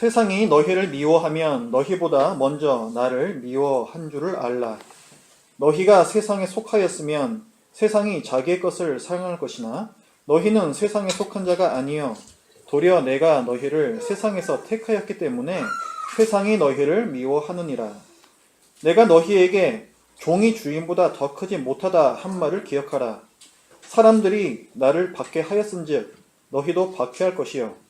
세상이 너희를 미워하면 너희보다 먼저 나를 미워한 줄을 알라. 너희가 세상에 속하였으면 세상이 자기의 것을 사용할 것이나 너희는 세상에 속한 자가 아니요 도리어 내가 너희를 세상에서 택하였기 때문에 세상이 너희를 미워하느니라. 내가 너희에게 종이 주인보다 더 크지 못하다 한 말을 기억하라. 사람들이 나를 받게 하였은즉 너희도 받게 할 것이요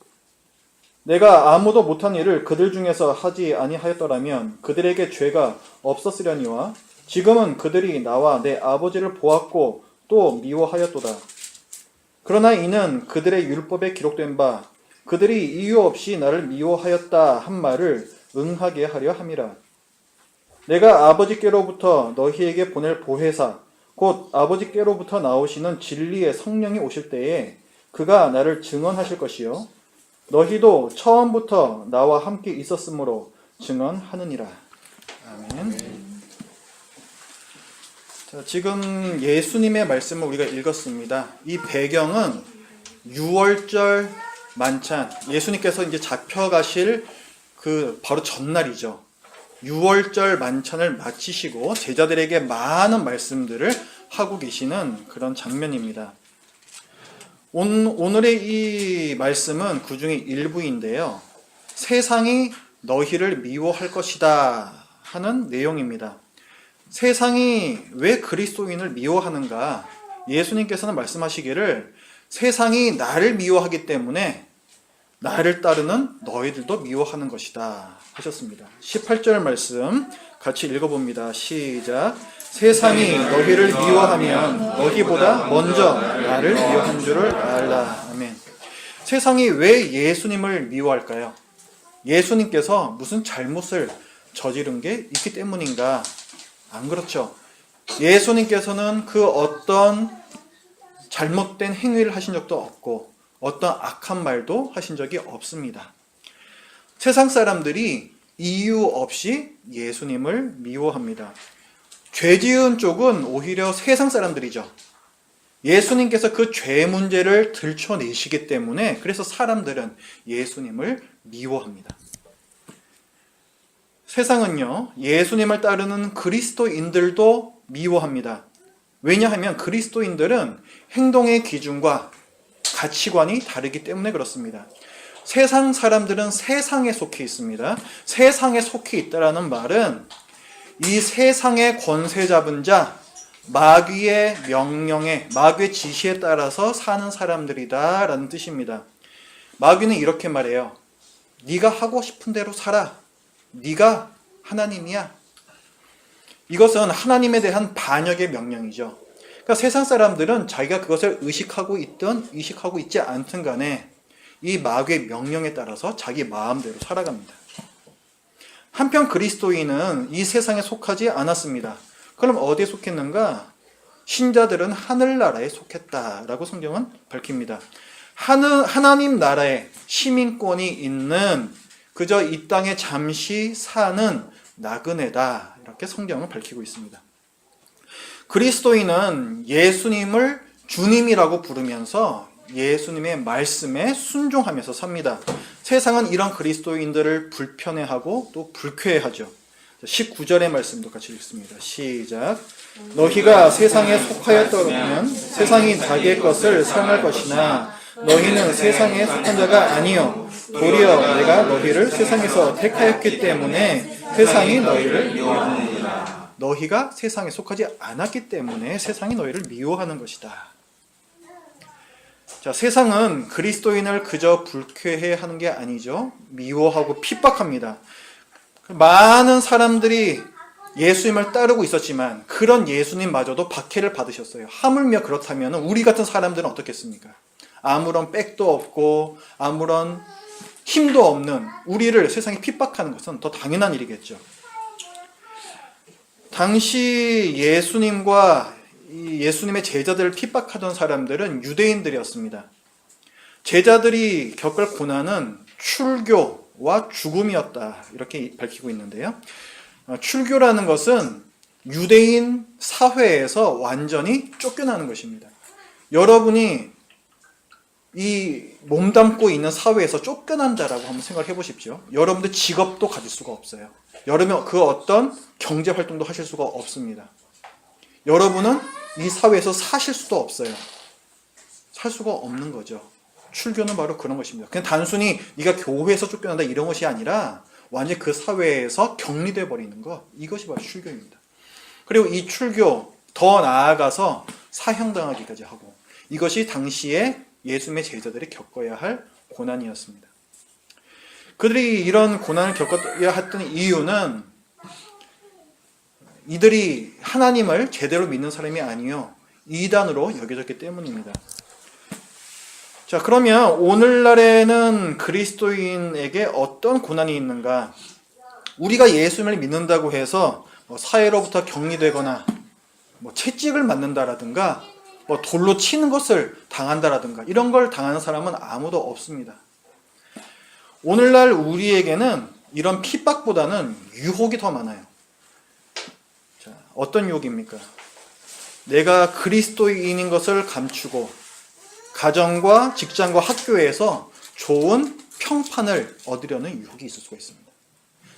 내가 아무도 못한 일을 그들 중에서 하지 아니하였더라면 그들에게 죄가 없었으려니와 지금은 그들이 나와 내 아버지를 보았고 또 미워하였도다. 그러나 이는 그들의 율법에 기록된 바 그들이 이유 없이 나를 미워하였다 한 말을 응하게 하려 함이라. 내가 아버지께로부터 너희에게 보낼 보혜사 곧 아버지께로부터 나오시는 진리의 성령이 오실 때에 그가 나를 증언하실 것이요 너희도 처음부터 나와 함께 있었으므로 증언하느니라. 아멘. 자, 지금 예수님의 말씀을 우리가 읽었습니다. 이 배경은 6월절 만찬, 예수님께서 이제 잡혀가실 그 바로 전날이죠. 6월절 만찬을 마치시고 제자들에게 많은 말씀들을 하고 계시는 그런 장면입니다. 오늘의 이 말씀은 그 중에 일부인데요. 세상이 너희를 미워할 것이다 하는 내용입니다. 세상이 왜 그리스도인을 미워하는가? 예수님께서는 말씀하시기를 세상이 나를 미워하기 때문에 나를 따르는 너희들도 미워하는 것이다 하셨습니다. 18절 말씀 같이 읽어봅니다. 시작. 세상이 너희를 미워하면 너희보다 먼저 나를 미워한 줄을 알라. 아멘. 세상이 왜 예수님을 미워할까요? 예수님께서 무슨 잘못을 저지른 게 있기 때문인가? 안 그렇죠. 예수님께서는 그 어떤 잘못된 행위를 하신 적도 없고 어떤 악한 말도 하신 적이 없습니다. 세상 사람들이 이유 없이 예수님을 미워합니다. 죄 지은 쪽은 오히려 세상 사람들이죠. 예수님께서 그 죄 문제를 들춰내시기 때문에 그래서 사람들은 예수님을 미워합니다. 세상은요, 예수님을 따르는 그리스도인들도 미워합니다. 왜냐하면 그리스도인들은 행동의 기준과 가치관이 다르기 때문에 그렇습니다. 세상 사람들은 세상에 속해 있습니다. 세상에 속해 있다라는 말은 이 세상의 권세 잡은 자, 마귀의 명령에, 마귀의 지시에 따라서 사는 사람들이다라는 뜻입니다. 마귀는 이렇게 말해요. 네가 하고 싶은 대로 살아. 네가 하나님이야. 이것은 하나님에 대한 반역의 명령이죠. 그러니까 세상 사람들은 자기가 그것을 의식하고 있든 의식하고 있지 않든 간에 이 마귀의 명령에 따라서 자기 마음대로 살아갑니다. 한편 그리스도인은 이 세상에 속하지 않았습니다. 그럼 어디에 속했는가? 신자들은 하늘나라에 속했다라고 성경은 밝힙니다. 하늘, 하나님 나라에 시민권이 있는 그저 이 땅에 잠시 사는 나그네다. 이렇게 성경은 밝히고 있습니다. 그리스도인은 예수님을 주님이라고 부르면서 예수님의 말씀에 순종하면서 삽니다. 세상은 이런 그리스도인들을 불편해하고 또 불쾌해하죠. 19절의 말씀도 같이 읽습니다. 시작. 너희가 세상에 속하였더면 세상이 자기의 것을 사용할 것이나 너희는 세상에 속한 자가 아니요 도리어 내가 너희를 세상에서 택하였기 때문에 세상이 너희를 미워하느니라. 너희가 세상에 속하지 않았기 때문에 세상이 너희를 미워하는 것이다. 자, 세상은 그리스도인을 그저 불쾌해 하는 게 아니죠. 미워하고 핍박합니다. 많은 사람들이 예수님을 따르고 있었지만 그런 예수님마저도 박해를 받으셨어요. 하물며 그렇다면 우리 같은 사람들은 어떻겠습니까? 아무런 백도 없고 아무런 힘도 없는 우리를 세상에 핍박하는 것은 더 당연한 일이겠죠. 당시 예수님과 이 예수님의 제자들을 핍박하던 사람들은 유대인들이었습니다. 제자들이 겪을 고난은 출교와 죽음이었다. 이렇게 밝히고 있는데요. 어, 출교라는 것은 유대인 사회에서 완전히 쫓겨나는 것입니다. 여러분이 이 몸담고 있는 사회에서 쫓겨난다라고 한번 생각해 보십시오. 여러분들 직업도 가질 수가 없어요. 여러분 그 어떤 경제 활동도 하실 수가 없습니다. 여러분은 이 사회에서 사실 수도 없어요. 살 수가 없는 거죠. 출교는 바로 그런 것입니다. 그냥 단순히 네가 교회에서 쫓겨난다 이런 것이 아니라 완전히 그 사회에서 격리돼 버리는 것 이것이 바로 출교입니다. 그리고 이 출교 더 나아가서 사형당하기까지 하고 이것이 당시에 예수님의 제자들이 겪어야 할 고난이었습니다. 그들이 이런 고난을 겪어야 했던 이유는 이들이 하나님을 제대로 믿는 사람이 아니요 이단으로 여겨졌기 때문입니다. 자, 그러면 오늘날에는 그리스도인에게 어떤 고난이 있는가? 우리가 예수님을 믿는다고 해서 뭐 사회로부터 격리되거나 뭐 채찍을 맞는다라든가 뭐 돌로 치는 것을 당한다라든가 이런 걸 당하는 사람은 아무도 없습니다. 오늘날 우리에게는 이런 핍박보다는 유혹이 더 많아요. 자, 어떤 유혹입니까? 내가 그리스도인인 것을 감추고 가정과 직장과 학교에서 좋은 평판을 얻으려는 유혹이 있을 수가 있습니다.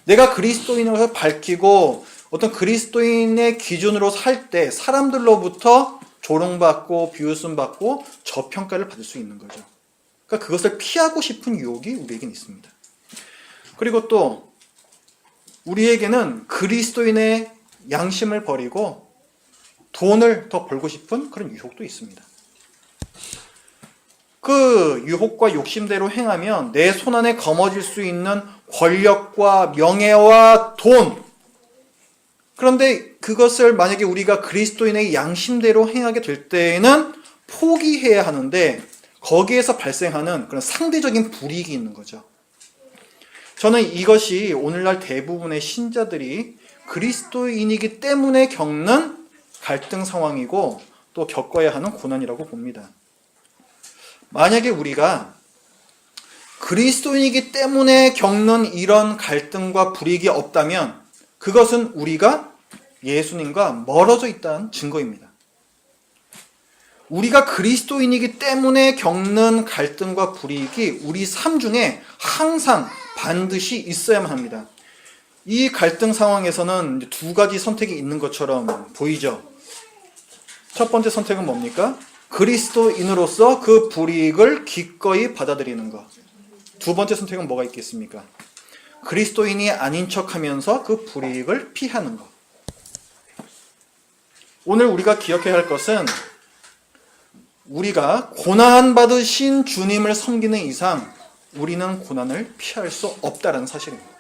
내가 그리스도인인 것을 밝히고 어떤 그리스도인의 기준으로 살 때 사람들로부터 조롱받고 비웃음받고 저평가를 받을 수 있는 거죠. 그러니까 그것을 피하고 싶은 유혹이 우리에겐 있습니다. 그리고 또 우리에게는 그리스도인의 양심을 버리고 돈을 더 벌고 싶은 그런 유혹도 있습니다. 그 유혹과 욕심대로 행하면 내 손안에 거머쥘 수 있는 권력과 명예와 돈. 그런데 그것을 만약에 우리가 그리스도인의 양심대로 행하게 될 때에는 포기해야 하는데 거기에서 발생하는 그런 상대적인 불이익이 있는 거죠. 저는 이것이 오늘날 대부분의 신자들이 그리스도인이기 때문에 겪는 갈등 상황이고 또 겪어야 하는 고난이라고 봅니다. 만약에 우리가 그리스도인이기 때문에 겪는 이런 갈등과 불이익이 없다면 그것은 우리가 예수님과 멀어져 있다는 증거입니다. 우리가 그리스도인이기 때문에 겪는 갈등과 불이익이 우리 삶 중에 항상 반드시 있어야만 합니다. 이 갈등 상황에서는 두 가지 선택이 있는 것처럼 보이죠. 첫 번째 선택은 뭡니까? 그리스도인으로서 그 불이익을 기꺼이 받아들이는 것. 두 번째 선택은 뭐가 있겠습니까? 그리스도인이 아닌 척 하면서 그 불이익을 피하는 것. 오늘 우리가 기억해야 할 것은 우리가 고난 받으신 주님을 섬기는 이상 우리는 고난을 피할 수 없다는 사실입니다.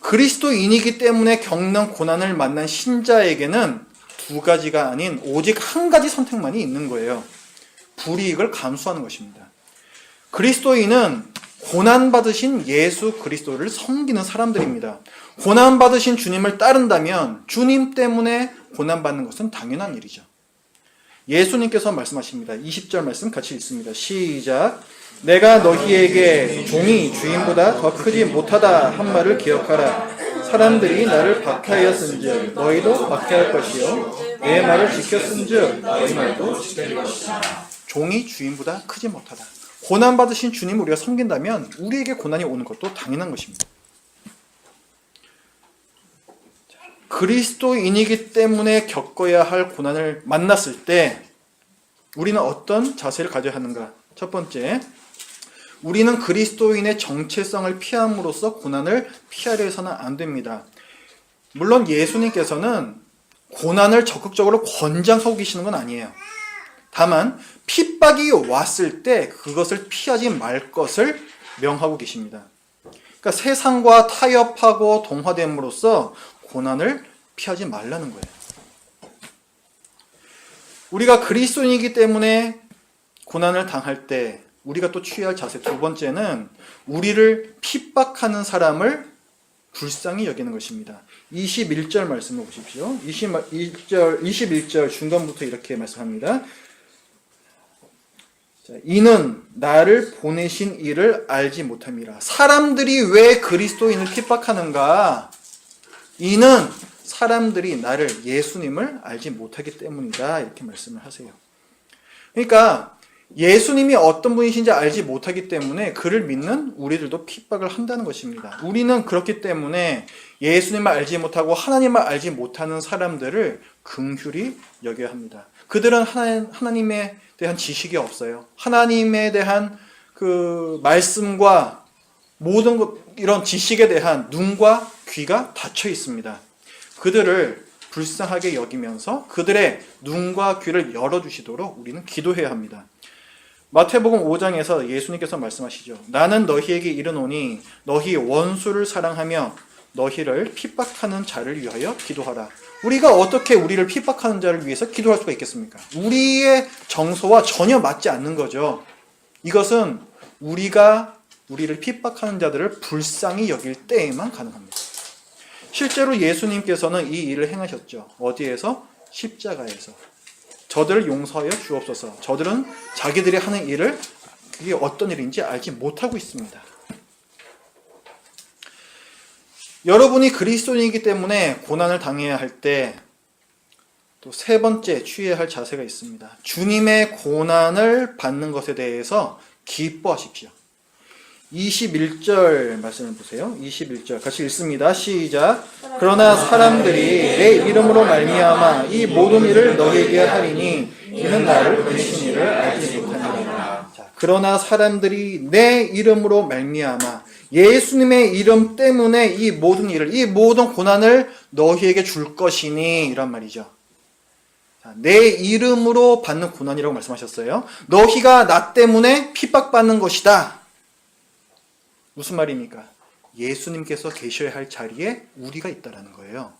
그리스도인이기 때문에 겪는 고난을 만난 신자에게는 두 가지가 아닌 오직 한 가지 선택만이 있는 거예요. 불이익을 감수하는 것입니다. 그리스도인은 고난 받으신 예수 그리스도를 섬기는 사람들입니다. 고난 받으신 주님을 따른다면 주님 때문에 고난 받는 것은 당연한 일이죠. 예수님께서 말씀하십니다. 20절 말씀 같이 읽습니다. 시작. 내가 너희에게 종이 주인보다 더 크지 못하다 한 말을 기억하라. 사람들이 나를 박해하였은즉 너희도 박해할 것이요 내 말을 지켰은즉 너희 말도 지킬 것이다. 종이 주인보다 크지 못하다. 고난 받으신 주님을 우리가 섬긴다면 우리에게 고난이 오는 것도 당연한 것입니다. 그리스도인이기 때문에 겪어야 할 고난을 만났을 때 우리는 어떤 자세를 가져야 하는가? 첫 번째, 우리는 그리스도인의 정체성을 피함으로써 고난을 피하려 해서는 안 됩니다. 물론 예수님께서는 고난을 적극적으로 권장하고 계시는 건 아니에요. 다만 핍박이 왔을 때 그것을 피하지 말 것을 명하고 계십니다. 그러니까 세상과 타협하고 동화됨으로써 고난을 피하지 말라는 거예요. 우리가 그리스도인이기 때문에 고난을 당할 때 우리가 또 취할 자세 두 번째는 우리를 핍박하는 사람을 불쌍히 여기는 것입니다. 21절 말씀을 보십시오. 21절, 21절 중간부터 이렇게 말씀합니다. 자, 이는 나를 보내신 이를 알지 못함이라. 사람들이 왜 그리스도인을 핍박하는가? 이는 사람들이 나를 예수님을 알지 못하기 때문이다. 이렇게 말씀을 하세요. 그러니까 예수님이 어떤 분이신지 알지 못하기 때문에 그를 믿는 우리들도 핍박을 한다는 것입니다. 우리는 그렇기 때문에 예수님을 알지 못하고 하나님을 알지 못하는 사람들을 긍휼히 여겨야 합니다. 그들은 하나님, 하나님에 대한 지식이 없어요. 하나님에 대한 그 말씀과 모든 것, 이런 지식에 대한 눈과 귀가 닫혀 있습니다. 그들을 불쌍하게 여기면서 그들의 눈과 귀를 열어주시도록 우리는 기도해야 합니다. 마태복음 5장에서 예수님께서 말씀하시죠. 나는 너희에게 이르노니 너희 원수를 사랑하며 너희를 핍박하는 자를 위하여 기도하라. 우리가 어떻게 우리를 핍박하는 자를 위해서 기도할 수가 있겠습니까? 우리의 정서와 전혀 맞지 않는 거죠. 이것은 우리가 우리를 핍박하는 자들을 불쌍히 여길 때에만 가능합니다. 실제로 예수님께서는 이 일을 행하셨죠. 어디에서? 십자가에서. 저들을 용서하여 주옵소서. 저들은 자기들이 하는 일을 그게 어떤 일인지 알지 못하고 있습니다. 여러분이 그리스도인이기 때문에 고난을 당해야 할 때 또 세 번째 취해야 할 자세가 있습니다. 주님의 고난을 받는 것에 대해서 기뻐하십시오. 21절 말씀을 보세요. 21절 같이 읽습니다. 시작. 그러나 사람들이 내 이름으로 말미암아 이 모든 일을 너희에게 하리니 이는 나를 보내신 이를 알지 못하니라. 자, 그러나 사람들이 내 이름으로 말미암아 예수님의 이름 때문에 이 모든 일을 이 모든 고난을 너희에게 줄 것이니 이란 말이죠. 자, 내 이름으로 받는 고난이라고 말씀하셨어요. 너희가 나 때문에 핍박받는 것이다. 무슨 말입니까? 예수님께서 계셔야 할 자리에 우리가 있다라는 거예요.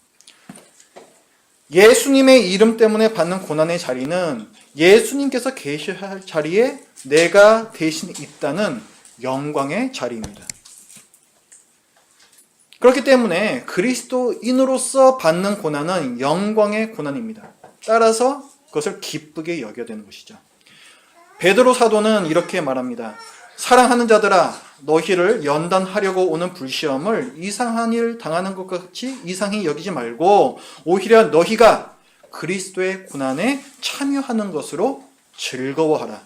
예수님의 이름 때문에 받는 고난의 자리는 예수님께서 계셔야 할 자리에 내가 대신 있다는 영광의 자리입니다. 그렇기 때문에 그리스도인으로서 받는 고난은 영광의 고난입니다. 따라서 그것을 기쁘게 여겨야 되는 것이죠. 베드로 사도는 이렇게 말합니다. 사랑하는 자들아 너희를 연단하려고 오는 불시험을 이상한 일 당하는 것 같이 이상히 여기지 말고 오히려 너희가 그리스도의 고난에 참여하는 것으로 즐거워하라.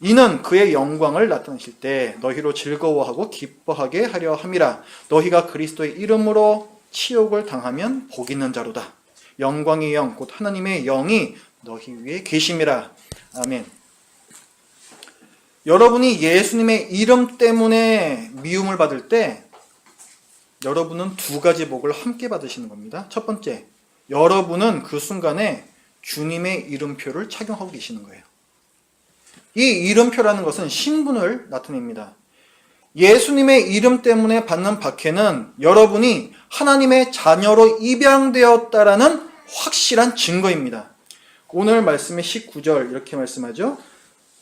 이는 그의 영광을 나타내실 때 너희로 즐거워하고 기뻐하게 하려 함이라. 너희가 그리스도의 이름으로 치욕을 당하면 복 있는 자로다. 영광의 영, 곧 하나님의 영이 너희 위에 계심이라. 아멘. 여러분이 예수님의 이름 때문에 미움을 받을 때 여러분은 두 가지 복을 함께 받으시는 겁니다. 첫 번째, 여러분은 그 순간에 주님의 이름표를 착용하고 계시는 거예요. 이 이름표라는 것은 신분을 나타냅니다. 예수님의 이름 때문에 받는 박해는 여러분이 하나님의 자녀로 입양되었다라는 확실한 증거입니다. 오늘 말씀의 19절 이렇게 말씀하죠.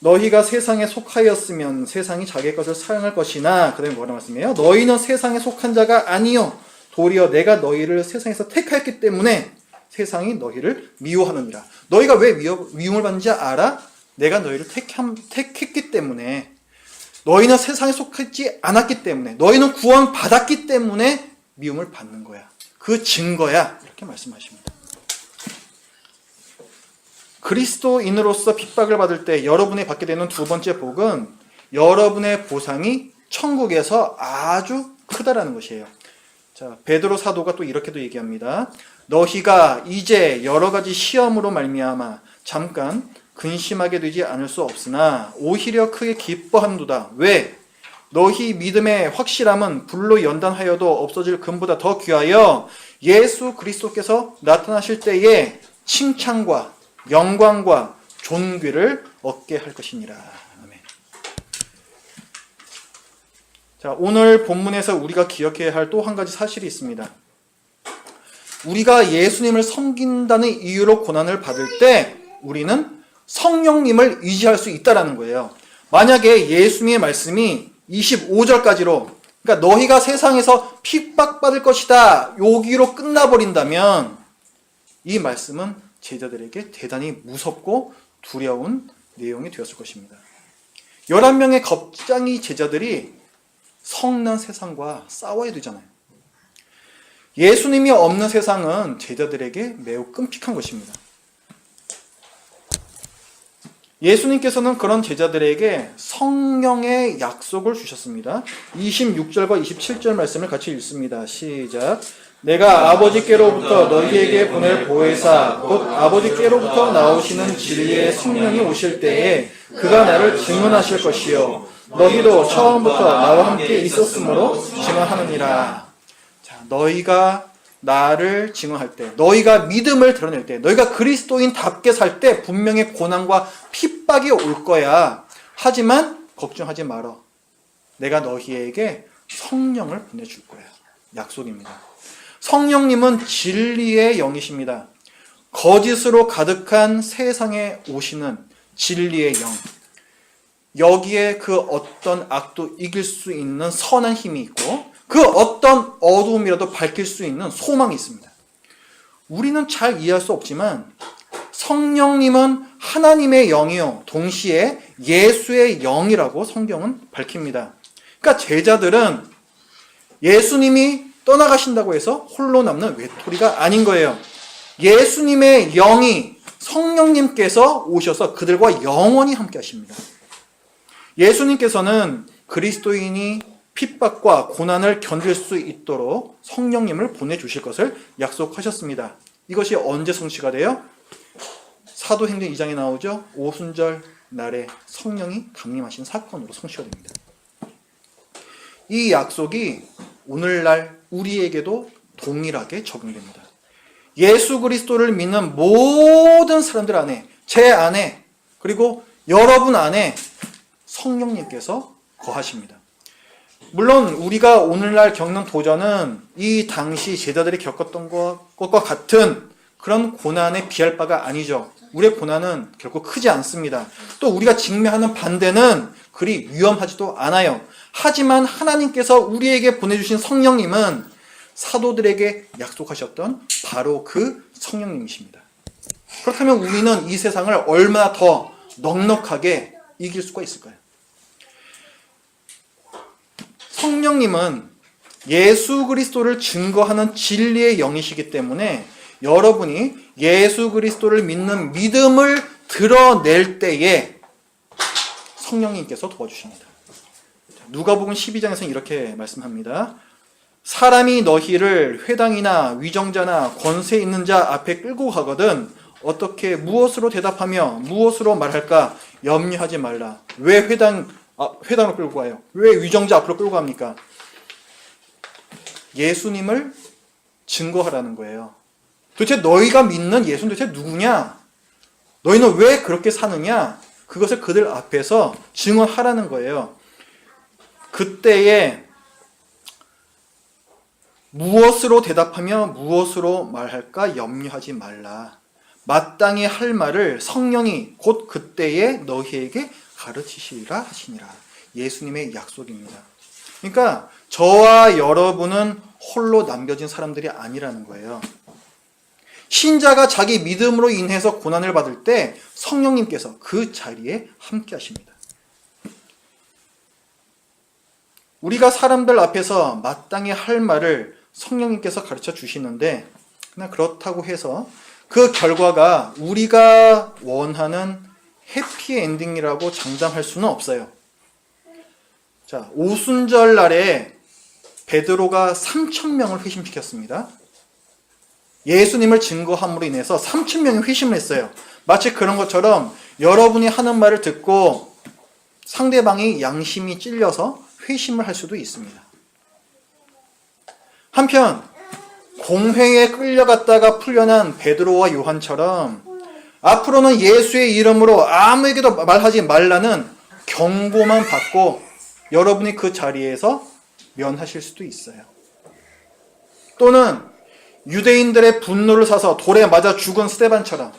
너희가 세상에 속하였으면 세상이 자기 것을 사용할 것이나 그다음에 뭐라 말씀해요? 너희는 세상에 속한 자가 아니요 도리어 내가 너희를 세상에서 택하였기 때문에 세상이 너희를 미워하느니라. 너희가 왜 미워, 미움을 받는지 알아? 내가 너희를 택함, 택했기 때문에 너희는 세상에 속하지 않았기 때문에 너희는 구원 받았기 때문에 미움을 받는 거야. 그 증거야. 이렇게 말씀하십니다. 그리스도인으로서 핍박을 받을 때 여러분이 받게 되는 두 번째 복은 여러분의 보상이 천국에서 아주 크다라는 것이에요. 자, 베드로 사도가 또 이렇게도 얘기합니다. 너희가 이제 여러 가지 시험으로 말미암아 잠깐 근심하게 되지 않을 수 없으나 오히려 크게 기뻐함도다. 왜? 너희 믿음의 확실함은 불로 연단하여도 없어질 금보다 더 귀하여 예수 그리스도께서 나타나실 때에 칭찬과 영광과 존귀를 얻게 할 것이니라. 아멘. 자, 오늘 본문에서 우리가 기억해야 할 또 한 가지 사실이 있습니다. 우리가 예수님을 섬긴다는 이유로 고난을 받을 때 우리는 성령님을 의지할 수 있다라는 거예요. 만약에 예수님의 말씀이 25절까지로 그러니까 너희가 세상에서 핍박받을 것이다. 여기로 끝나버린다면 이 말씀은 제자들에게 대단히 무섭고 두려운 내용이 되었을 것입니다. 11명의 겁장이 제자들이 성난 세상과 싸워야 되잖아요. 예수님이 없는 세상은 제자들에게 매우 끔찍한 것입니다. 예수님께서는 그런 제자들에게 성령의 약속을 주셨습니다. 26절과 27절 말씀을 같이 읽습니다. 시작. 내가 아버지께로부터 너희에게 보낼 보혜사 곧 아버지께로부터 나오시는 진리의 성령이 오실 때에 그가 나를 증언하실 것이요 너희도 처음부터 나와 함께 있었으므로 증언하느니라. 자, 너희가 나를 증언할 때, 너희가 믿음을 드러낼 때, 너희가 그리스도인답게 살 때 분명히 고난과 핍박이 올 거야. 하지만 걱정하지 말어. 내가 너희에게 성령을 보내줄 거야. 약속입니다. 성령님은 진리의 영이십니다. 거짓으로 가득한 세상에 오시는 진리의 영. 여기에 그 어떤 악도 이길 수 있는 선한 힘이 있고 그 어떤 어두움이라도 밝힐 수 있는 소망이 있습니다. 우리는 잘 이해할 수 없지만 성령님은 하나님의 영이요 동시에 예수의 영이라고 성경은 밝힙니다. 그러니까 제자들은 예수님이 떠나가신다고 해서 홀로 남는 외톨이가 아닌 거예요. 예수님의 영이 성령님께서 오셔서 그들과 영원히 함께 하십니다. 예수님께서는 그리스도인이 핍박과 고난을 견딜 수 있도록 성령님을 보내주실 것을 약속하셨습니다. 이것이 언제 성취가 돼요? 사도행전 2장에 나오죠. 오순절 날에 성령이 강림하신 사건으로 성취가 됩니다. 이 약속이 오늘날 우리에게도 동일하게 적용됩니다. 예수 그리스도를 믿는 모든 사람들 안에, 제 안에, 그리고 여러분 안에 성령님께서 거하십니다. 물론 우리가 오늘날 겪는 도전은 이 당시 제자들이 겪었던 것과 같은 그런 고난에 비할 바가 아니죠. 우리의 고난은 결코 크지 않습니다. 또 우리가 직면하는 반대는 그리 위험하지도 않아요. 하지만 하나님께서 우리에게 보내주신 성령님은 사도들에게 약속하셨던 바로 그 성령님이십니다. 그렇다면 우리는 이 세상을 얼마나 더 넉넉하게 이길 수가 있을까요? 성령님은 예수 그리스도를 증거하는 진리의 영이시기 때문에 여러분이 예수 그리스도를 믿는 믿음을 드러낼 때에 성령님께서 도와주십니다. 누가복음 12장에서는 이렇게 말씀합니다. 사람이 너희를 회당이나 위정자나 권세 있는 자 앞에 끌고 가거든 어떻게 무엇으로 대답하며 무엇으로 말할까 염려하지 말라. 왜 회당 아, 회당으로 끌고 가요? 왜 위정자 앞으로 끌고 갑니까? 예수님을 증거하라는 거예요. 도대체 너희가 믿는 예수는 도대체 누구냐? 너희는 왜 그렇게 사느냐? 그것을 그들 앞에서 증언하라는 거예요. 그때에 무엇으로 대답하며 무엇으로 말할까 염려하지 말라. 마땅히 할 말을 성령이 곧 그때에 너희에게 가르치시리라 하시니라. 예수님의 약속입니다. 그러니까 저와 여러분은 홀로 남겨진 사람들이 아니라는 거예요. 신자가 자기 믿음으로 인해서 고난을 받을 때 성령님께서 그 자리에 함께 하십니다. 우리가 사람들 앞에서 마땅히 할 말을 성령님께서 가르쳐 주시는데 그냥 그렇다고 해서 그 결과가 우리가 원하는 해피 엔딩이라고 장담할 수는 없어요. 자, 오순절 날에 베드로가 3천 명을 회심시켰습니다. 예수님을 증거함으로 인해서 3천 명이 회심을 했어요. 마치 그런 것처럼 여러분이 하는 말을 듣고 상대방이 양심이 찔려서 회심을 할 수도 있습니다. 한편 공회에 끌려갔다가 풀려난 베드로와 요한처럼 앞으로는 예수의 이름으로 아무에게도 말하지 말라는 경고만 받고 여러분이 그 자리에서 면하실 수도 있어요. 또는 유대인들의 분노를 사서 돌에 맞아 죽은 스테반처럼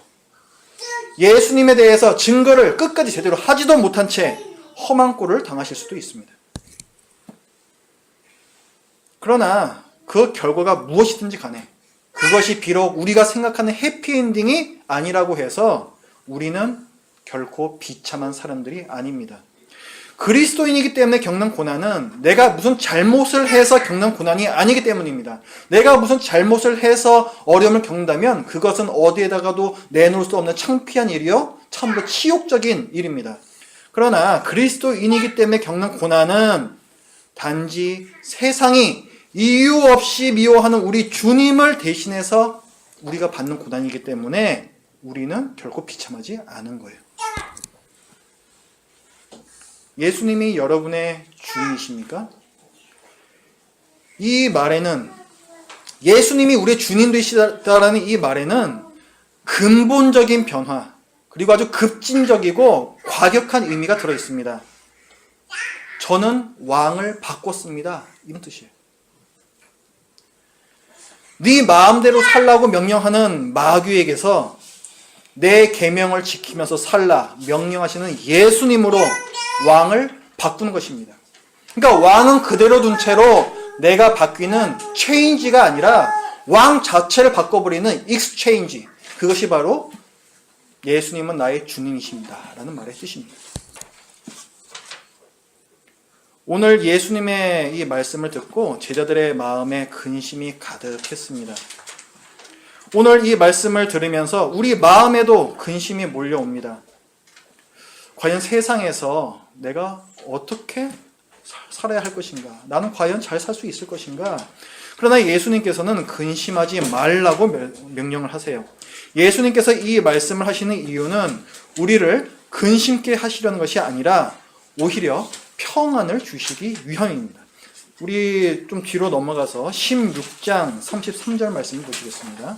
예수님에 대해서 증거를 끝까지 제대로 하지도 못한 채 험한 꼴을 당하실 수도 있습니다. 그러나 그 결과가 무엇이든지 간에 그것이 비록 우리가 생각하는 해피엔딩이 아니라고 해서 우리는 결코 비참한 사람들이 아닙니다. 그리스도인이기 때문에 겪는 고난은 내가 무슨 잘못을 해서 겪는 고난이 아니기 때문입니다. 내가 무슨 잘못을 해서 어려움을 겪는다면 그것은 어디에다가도 내놓을 수 없는 창피한 일이요. 참으로 치욕적인 일입니다. 그러나 그리스도인이기 때문에 겪는 고난은 단지 세상이 이유 없이 미워하는 우리 주님을 대신해서 우리가 받는 고난이기 때문에 우리는 결코 비참하지 않은 거예요. 예수님이 여러분의 주인이십니까? 이 말에는 예수님이 우리의 주님 되시다라는 이 말에는 근본적인 변화 그리고 아주 급진적이고 과격한 의미가 들어 있습니다. 저는 왕을 바꿨습니다. 이런 뜻이에요. 네 마음대로 살라고 명령하는 마귀에게서 내 계명을 지키면서 살라 명령하시는 예수님으로 왕을 바꾸는 것입니다. 그러니까 왕은 그대로 둔 채로 내가 바뀌는 체인지가 아니라 왕 자체를 바꿔버리는 익스체인지 그것이 바로 예수님은 나의 주님이십니다. 라는 말의 뜻입니다. 오늘 예수님의 이 말씀을 듣고 제자들의 마음에 근심이 가득했습니다. 오늘 이 말씀을 들으면서 우리 마음에도 근심이 몰려옵니다. 과연 세상에서 내가 어떻게 살아야 할 것인가? 나는 과연 잘 살 수 있을 것인가? 그러나 예수님께서는 근심하지 말라고 명령을 하세요. 예수님께서 이 말씀을 하시는 이유는 우리를 근심케 하시려는 것이 아니라 오히려 평안을 주시기 위함입니다. 우리 좀 뒤로 넘어가서 16장 33절 말씀을 보시겠습니다.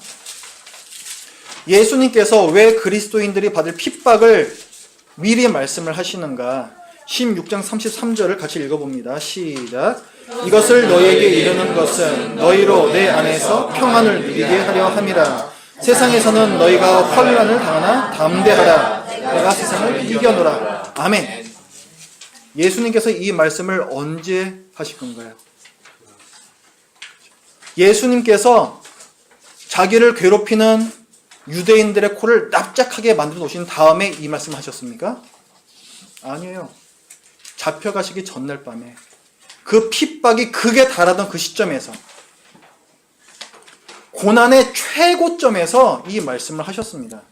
예수님께서 왜 그리스도인들이 받을 핍박을 미리 말씀을 하시는가? 16장 33절을 같이 읽어봅니다. 시작. 이것을 너에게 이르는 것은 너희로 내 안에서 평안을 누리게 하려 함이라. 세상에서는 너희가 환란을 당하나 담대하라. 내가 세상을 이겨노라. 아멘. 예수님께서 이 말씀을 언제 하실 건가요? 예수님께서 자기를 괴롭히는 유대인들의 코를 납작하게 만들어 놓으신 다음에 이 말씀 하셨습니까? 아니에요. 잡혀가시기 전날 밤에 그 핍박이 극에 달하던 그 시점에서 고난의 최고점에서 이 말씀을 하셨습니다.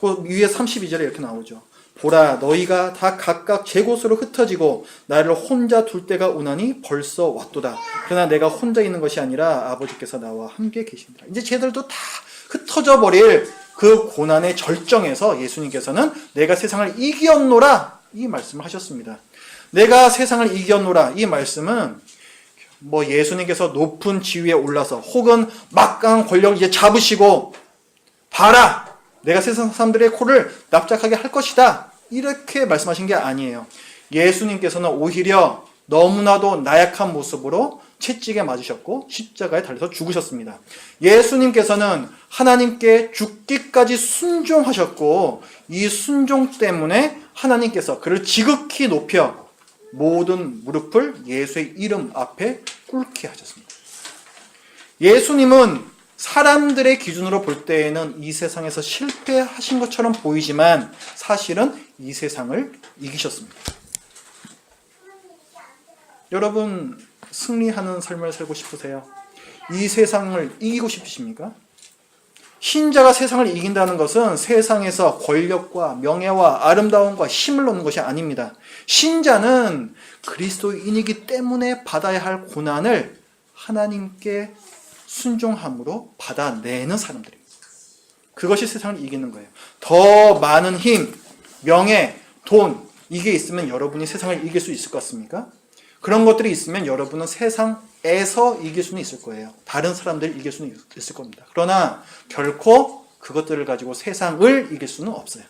그 위에 32절에 이렇게 나오죠. 보라 너희가 다 각각 제 곳으로 흩어지고 나를 혼자 둘 때가 오나니 벌써 왔도다. 그러나 내가 혼자 있는 것이 아니라 아버지께서 나와 함께 계신다. 이제 쟤들도 다 흩어져 버릴 그 고난의 절정에서 예수님께서는 내가 세상을 이겼노라 이 말씀을 하셨습니다. 내가 세상을 이겼노라 이 말씀은 뭐 예수님께서 높은 지위에 올라서 혹은 막강한 권력을 이제 잡으시고 봐라 내가 세상 사람들의 코를 납작하게 할 것이다. 이렇게 말씀하신 게 아니에요. 예수님께서는 오히려 너무나도 나약한 모습으로 채찍에 맞으셨고 십자가에 달려서 죽으셨습니다. 예수님께서는 하나님께 죽기까지 순종하셨고 이 순종 때문에 하나님께서 그를 지극히 높여 모든 무릎을 예수의 이름 앞에 꿇게 하셨습니다. 예수님은 사람들의 기준으로 볼 때에는 이 세상에서 실패하신 것처럼 보이지만 사실은 이 세상을 이기셨습니다. 여러분 승리하는 삶을 살고 싶으세요? 이 세상을 이기고 싶으십니까? 신자가 세상을 이긴다는 것은 세상에서 권력과 명예와 아름다움과 힘을 얻는 것이 아닙니다. 신자는 그리스도인이기 때문에 받아야 할 고난을 하나님께 순종함으로 받아내는 사람들입니다. 그것이 세상을 이기는 거예요. 더 많은 힘, 명예, 돈, 이게 있으면 여러분이 세상을 이길 수 있을 것 같습니까? 그런 것들이 있으면 여러분은 세상에서 이길 수는 있을 거예요. 다른 사람들을 이길 수는 있을 겁니다. 그러나 결코 그것들을 가지고 세상을 이길 수는 없어요.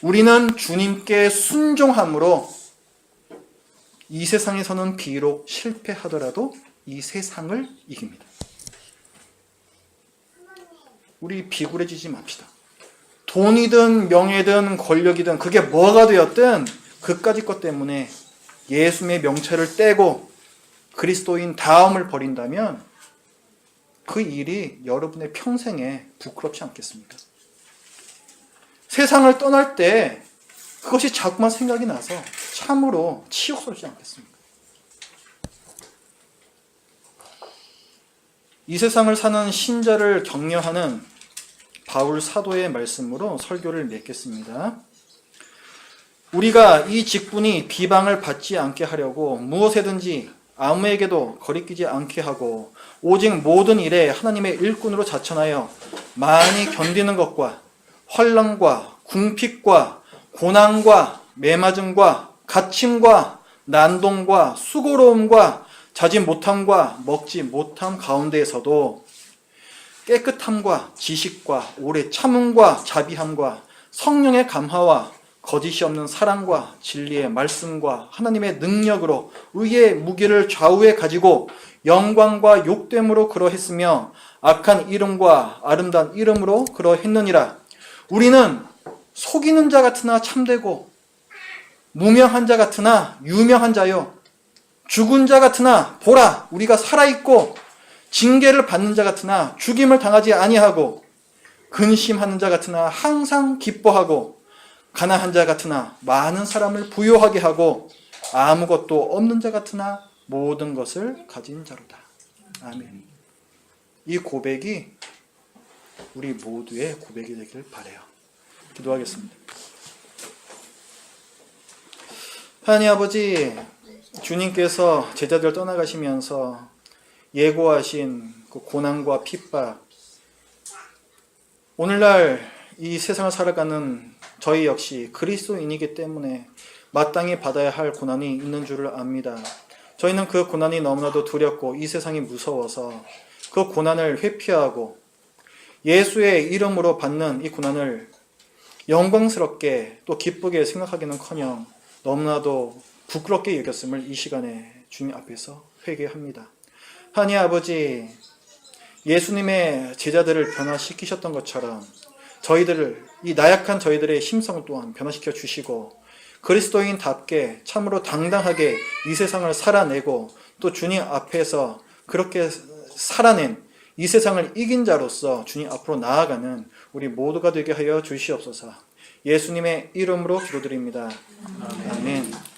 우리는 주님께 순종함으로 이 세상에서는 비록 실패하더라도 이 세상을 이깁니다. 우리 비굴해지지 맙시다. 돈이든 명예든 권력이든 그게 뭐가 되었든 그까지 것 때문에 예수의 명체를 떼고 그리스도인 다음을 버린다면 그 일이 여러분의 평생에 부끄럽지 않겠습니까? 세상을 떠날 때 그것이 자꾸만 생각이 나서 참으로 치욕스럽지 않겠습니까? 이 세상을 사는 신자를 격려하는 바울 사도의 말씀으로 설교를 맺겠습니다. 우리가 이 직분이 비방을 받지 않게 하려고 무엇에든지 아무에게도 거리끼지 않게 하고 오직 모든 일에 하나님의 일꾼으로 자천하여 많이 견디는 것과 환란과 궁핍과 고난과 매맞음과 갇힘과 난동과 수고로움과 자지 못함과 먹지 못함 가운데에서도 깨끗함과 지식과 오래 참음과 자비함과 성령의 감화와 거짓이 없는 사랑과 진리의 말씀과 하나님의 능력으로 의의 무기를 좌우에 가지고 영광과 욕됨으로 그러했으며 악한 이름과 아름다운 이름으로 그러했느니라. 우리는 속이는 자 같으나 참되고 무명한 자 같으나 유명한 자요. 죽은 자 같으나 보라 우리가 살아 있고 징계를 받는 자 같으나 죽임을 당하지 아니하고 근심하는 자 같으나 항상 기뻐하고 가난한 자 같으나 많은 사람을 부요하게 하고 아무것도 없는 자 같으나 모든 것을 가진 자로다. 아멘. 이 고백이 우리 모두의 고백이 되길 바래요. 기도하겠습니다. 하나님 아버지, 주님께서 제자들 떠나가시면서 예고하신 그 고난과 핍박, 오늘날 이 세상을 살아가는 저희 역시 그리스도인이기 때문에 마땅히 받아야 할 고난이 있는 줄을 압니다. 저희는 그 고난이 너무나도 두렵고 이 세상이 무서워서 그 고난을 회피하고 예수의 이름으로 받는 이 고난을 영광스럽게 또 기쁘게 생각하기는커녕 너무나도 부끄럽게 여겼음을 이 시간에 주님 앞에서 회개합니다. 하나님 아버지 예수님의 제자들을 변화시키셨던 것처럼 저희들을 이 나약한 저희들의 심성 또한 변화시켜 주시고 그리스도인답게 참으로 당당하게 이 세상을 살아내고 또 주님 앞에서 그렇게 살아낸 이 세상을 이긴 자로서 주님 앞으로 나아가는 우리 모두가 되게 하여 주시옵소서. 예수님의 이름으로 기도드립니다. 아멘.